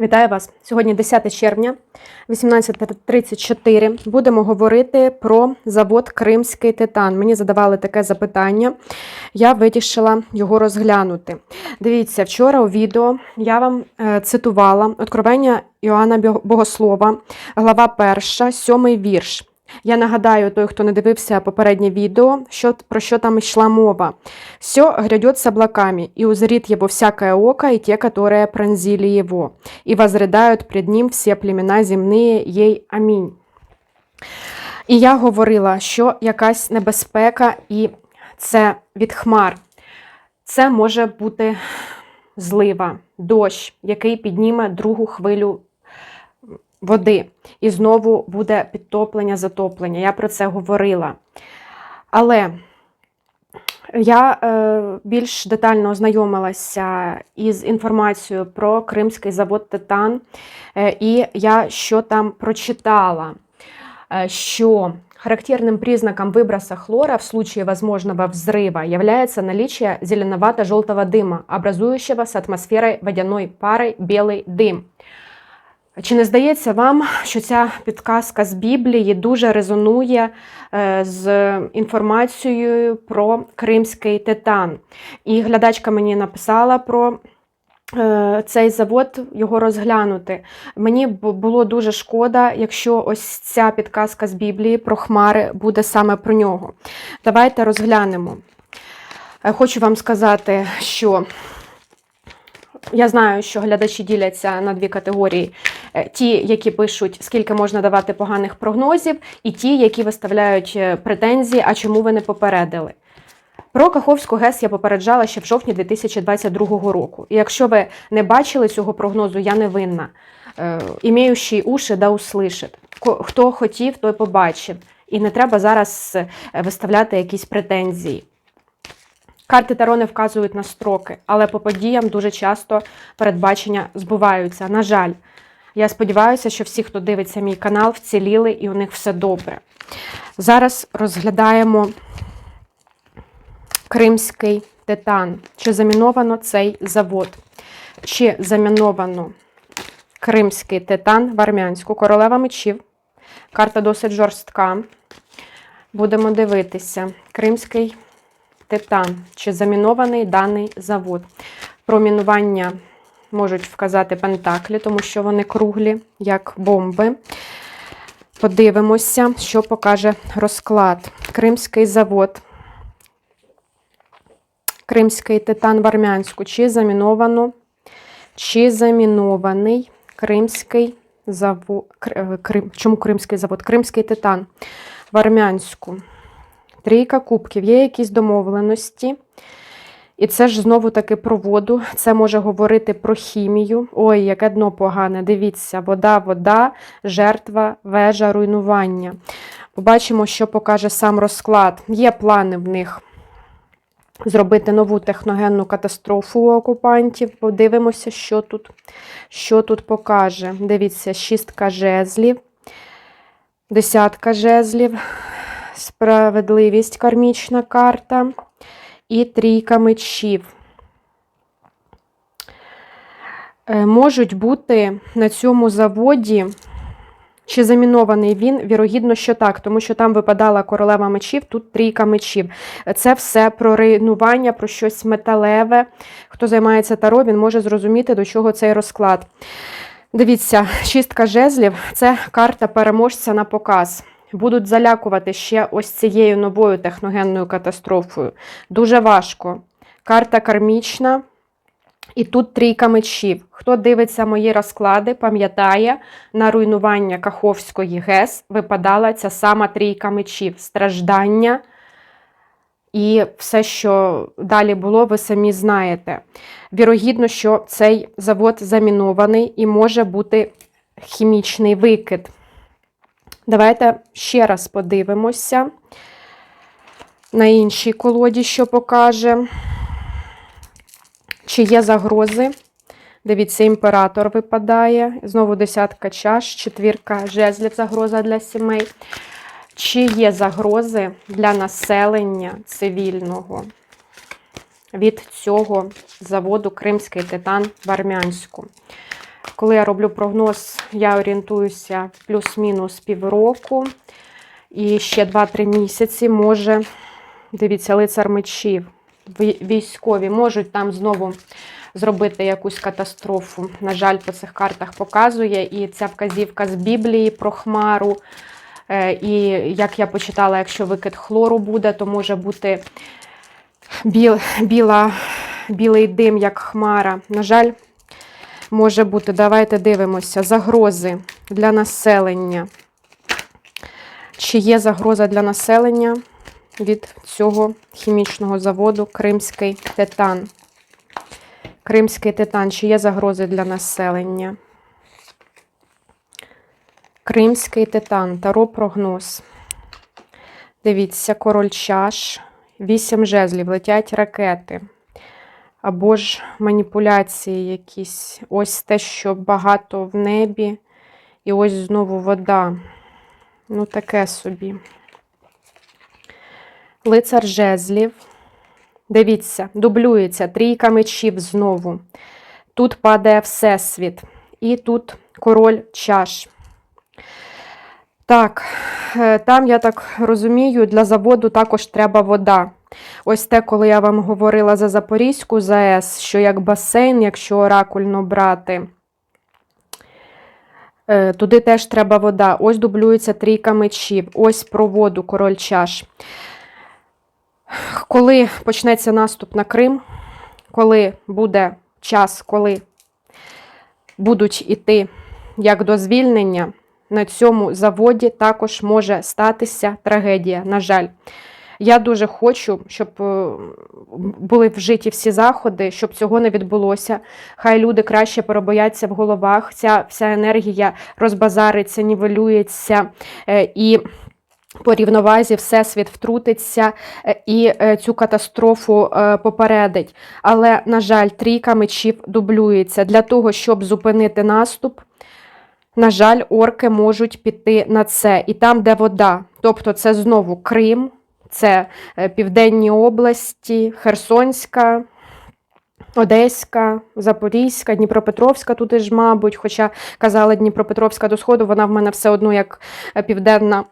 Вітаю вас! Сьогодні 10 червня, 18.34. Будемо говорити про завод Кримський титан. Мені задавали таке запитання, я вирішила його розглянути. Дивіться, вчора у відео я вам е, цитувала Откровення Іоанна Богослова, глава 1, 7 вірш. Я нагадаю, той, хто не дивився попереднє відео, що, про що там йшла мова. «Все грядет с облаками, и узрит его всякое око, и те, которые пронзили его, и возрыдают пред ним все племена земные, ей амінь. І я говорила, що якась небезпека, і це від хмар. Це може бути злива, дощ, який підніме другу хвилю води. І знову буде підтоплення, затоплення. Я про це говорила. Але я е, більш детально ознайомилася із інформацією про Кримський завод Титан, е, і я що там прочитала, Е, що характерным признаком выброса хлора в случае возможного взрыва является наличие зеленовато-желтого дыма, образующего с атмосферой водяной парой белый дым. Чи не здається вам, що ця підказка з Біблії дуже резонує е, з інформацією про Кримський титан? І глядачка мені написала про е, цей завод, його розглянути. Мені було дуже шкода, якщо ось ця підказка з Біблії про хмари буде саме про нього. Давайте розглянемо. Е, Хочу вам сказати, що я знаю, що глядачі діляться на дві категорії: ті, які пишуть, скільки можна давати поганих прогнозів, і ті, які виставляють е, претензії, а чому ви не попередили. Про Каховську ГЕС я попереджала ще в жовтні 2022 року. І якщо ви не бачили цього прогнозу, я не винна. Е, Імеючий уші да услышить. Хто хотів, той побачив. І не треба зараз е, виставляти якісь претензії. Карти Таро не вказують на строки, але по подіям дуже часто передбачення збуваються. На жаль, я сподіваюся, що всі, хто дивиться мій канал, вціліли і у них все добре. Зараз розглядаємо Кримський титан. Чи заміновано цей завод? Чи заміновано Кримський титан в Армянську? Королева мечів. Карта досить жорстка. Будемо дивитися. Кримський титан. Чи замінований даний завод? Про мінування можуть вказати пентаклі, тому що вони круглі, як бомби. Подивимося, що покаже розклад. Кримський завод. Кримський титан в Армянську. Чи заміновано, чи замінований Кримський завод. Крим, чому Кримський завод? Кримський титан в Армянську. Трійка кубків. Є якісь домовленості. І це ж знову таки про воду. Це може говорити про хімію. Ой, яке дно погане. Дивіться, вода, вода, жертва, вежа, руйнування. Побачимо, що покаже сам розклад. Є плани в них зробити нову техногенну катастрофу у окупантів. Подивимося, що тут, що тут покаже. Дивіться, шістка жезлів, десятка жезлів, справедливість кармічна карта і трійка мечів. Е, Можуть бути на цьому заводі, чи замінований він, вірогідно, що так, тому що там випадала королева мечів, тут трійка мечів. Це все про руйнування, про щось металеве. Хто займається таро, він може зрозуміти, до чого цей розклад. Дивіться, шістка жезлів це карта переможця на показ. Будуть залякувати ще ось цією новою техногенною катастрофою. Дуже важко. Карта кармічна. І тут трійка мечів. Хто дивиться мої розклади, пам'ятає, на руйнування Каховської ГЕС випадала ця сама трійка мечів. Страждання і все, що далі було, ви самі знаєте. Вірогідно, що цей завод замінований і може бути хімічний викид. Давайте ще раз подивимося на іншій колоді, що покаже. Чи є загрози? Дивіться, імператор випадає. Знову десятка чаш, четвірка жезлів, загроза для сімей. Чи є загрози для населення цивільного від цього заводу Кримський титан в Армянську? Коли я роблю прогноз, я орієнтуюся плюс-мінус півроку. І ще 2-3 місяці може, дивіться, лицар мечів. Військові можуть там знову зробити якусь катастрофу. На жаль, по цих картах показує. І ця вказівка з Біблії про хмару. Е, І як я почитала, якщо викид хлору буде, то може бути біл, біла, білий дим, як хмара. На жаль, може бути. Давайте дивимося. Загрози для населення. Чи є загроза для населення від цього хімічного заводу Кримський титан? Кримський титан, чи є загрози для населення? Кримський титан, таро прогноз. Дивіться, король чаш, вісім жезлів, летять ракети. Або ж маніпуляції якісь. Ось те, що багато в небі, і ось знову вода. Ну, таке собі. Лицар жезлів. Дивіться, дублюється трійка мечів знову. Тут падає Всесвіт. І тут король чаш. Так, е, там, я так розумію, для заводу також треба вода. Ось те, коли я вам говорила за Запорізьку ЗАЕС, що як басейн, якщо оракульно брати, е, туди теж треба вода. Ось дублюється трійка мечів, ось про воду, король чаш. Коли почнеться наступ на Крим, коли буде час, коли будуть іти як до звільнення, на цьому заводі також може статися трагедія. На жаль, я дуже хочу, щоб е, були вжиті всі заходи, щоб цього не відбулося. Хай люди краще перебояться в головах. Ця вся енергія розбазариться, нівелюється е, і. По рівновазі всесвіт втрутиться е, і цю катастрофу попередить. Але, на жаль, трійка мечів дублюється. Для того, щоб зупинити наступ, на жаль, орки можуть піти на це. І там, де вода. Тобто, це знову Крим, це е, Південні області, Херсонська. Одеська, Запорізька, Дніпропетровська туди ж, мабуть, хоча казала Дніпропетровська до Сходу, вона в мене все одно як е, південна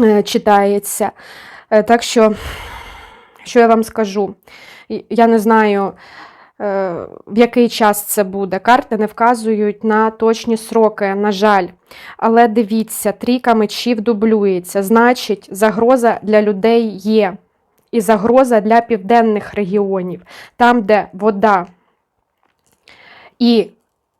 е, читається. Так що, що я вам скажу? Я не знаю, в який час це буде. Карти не вказують на точні сроки, на жаль. Але дивіться, трійка мечів дублюється. Значить, загроза для людей є. І загроза для південних регіонів, там, де вода. І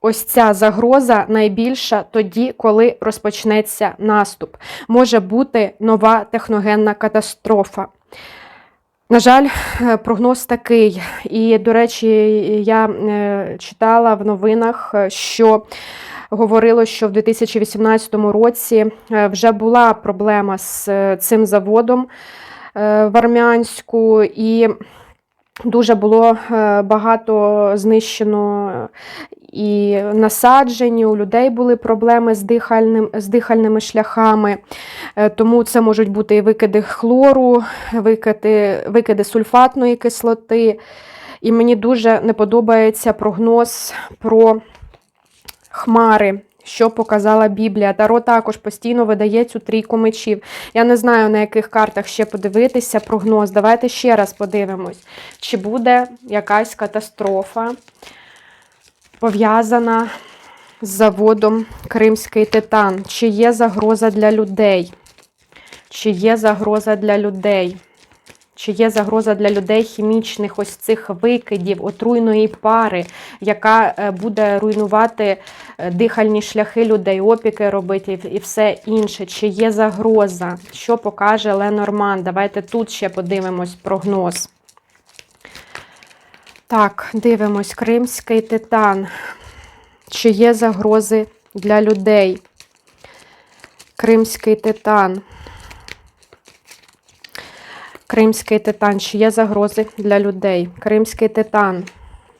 ось ця загроза найбільша тоді, коли розпочнеться наступ. Може бути нова техногенна катастрофа. На жаль, е, прогноз такий. І, до речі, я е, читала в новинах, е, що говорило, що в 2018 році вже була проблема з цим заводом в Армянську, і дуже було багато знищено і насаджень, у людей були проблеми з, дихальним, з дихальними шляхами. Е, Тому це можуть бути і викиди хлору, викиди, викиди сульфатної кислоти. І мені дуже не подобається прогноз про хмари, що показала Біблія. Таро також постійно видає цю трійку мечів. Я не знаю, на яких картах ще подивитися прогноз. Давайте ще раз подивимось, чи буде якась катастрофа пов'язана з заводом Кримський титан. Чи є загроза для людей? Чи є загроза для людей? Чи є загроза для людей хімічних ось цих викидів, отруйної пари, яка е, буде руйнувати е, дихальні шляхи людей, опіки робити і- і все інше? Чи є загроза? Що покаже Ленорман? Давайте тут ще подивимось прогноз. Так, дивимось. Кримський титан. Чи є загрози для людей? Кримський титан. Кримський титан. Чи є загрози для людей? Кримський титан.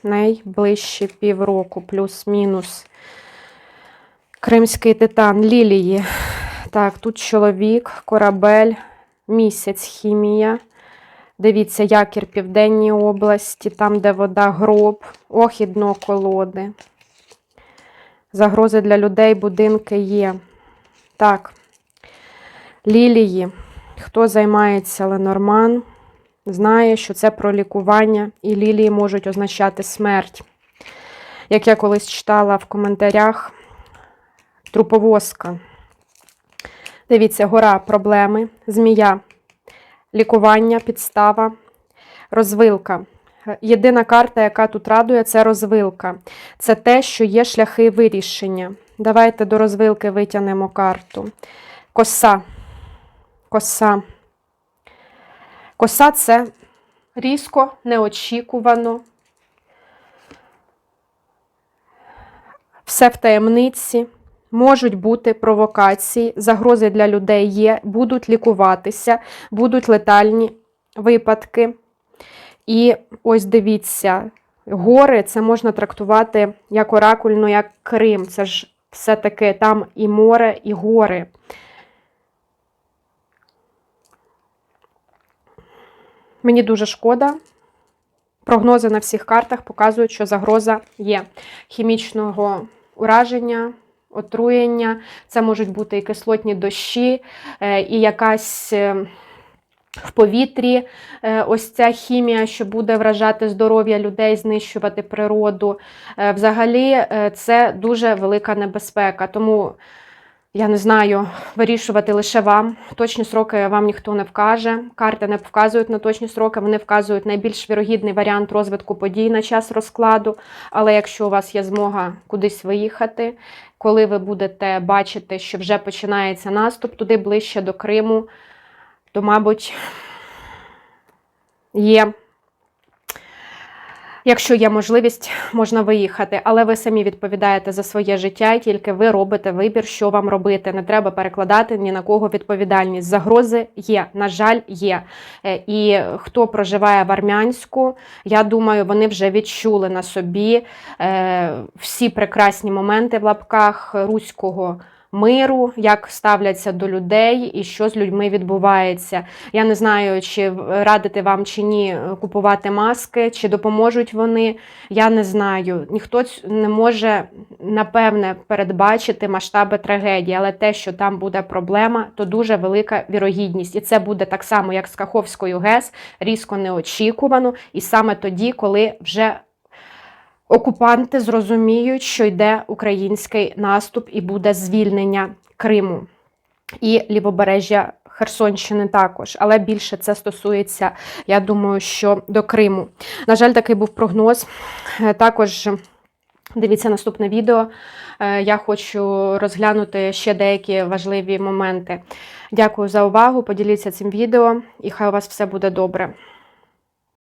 Найближче півроку, плюс-мінус. Кримський титан. Лілії. Так, тут чоловік, корабель, місяць, хімія. Дивіться, якір Південній області, там, де вода, гроб, ох, і дно колоди. Загрози для людей, будинки є. Так. Лілії. Хто займається Ленорман, знає, що це про лікування, і лілії можуть означати смерть. Як я колись читала в коментарях, труповозка. Дивіться, гора проблеми, змія, лікування, підстава, розвилка. Єдина карта, яка тут радує, це розвилка. Це те, що є шляхи вирішення. Давайте до розвилки витягнемо карту. Коса. Коса. Коса це різко, неочікувано. Все в таємниці. Можуть бути провокації, загрози для людей є, будуть лікуватися, будуть летальні випадки. І ось дивіться, гори це можна трактувати як оракульно, як Крим. Це ж все-таки там і море, і гори. Мені дуже шкода. Прогнози на всіх картах показують, що загроза є хімічного ураження, отруєння. Це можуть бути і кислотні дощі, е, і якась е, в повітрі е, ось ця хімія, що буде вражати здоров'я людей, знищувати природу. Взагалі, це дуже велика небезпека. Тому я не знаю, вирішувати лише вам. Точні сроки вам ніхто не вкаже. Карти не вказують на точні сроки, вони вказують найбільш вірогідний варіант розвитку подій на час розкладу. Але якщо у вас є змога кудись виїхати, коли ви будете бачити, що вже починається наступ туди ближче до Криму, то, мабуть, є. Якщо є можливість, можна виїхати, але ви самі відповідаєте за своє життя, і тільки ви робите вибір, що вам робити. Не треба перекладати ні на кого відповідальність. Загрози є, на жаль, є. Е, І хто проживає в Армянську, я думаю, вони вже відчули на собі е, всі прекрасні моменти в лапках руського. Миру, як ставляться до людей і що з людьми відбувається. Я не знаю, чи радити вам чи ні е, купувати маски, чи допоможуть вони. Я не знаю. Ніхто не може напевне передбачити масштаби трагедії, але те, що там буде проблема, то дуже велика вірогідність. І це буде так само, як з Каховською ГЕС, різко неочікувано, і саме тоді, коли вже окупанти зрозуміють, що йде український наступ і буде звільнення Криму і лівобережжя Херсонщини також, але більше це стосується, я думаю, що до Криму. На жаль, такий був прогноз. Е, Також дивіться наступне відео. Е, Я хочу розглянути ще деякі важливі моменти. Дякую за увагу. Поділіться цим відео, і хай у вас все буде добре.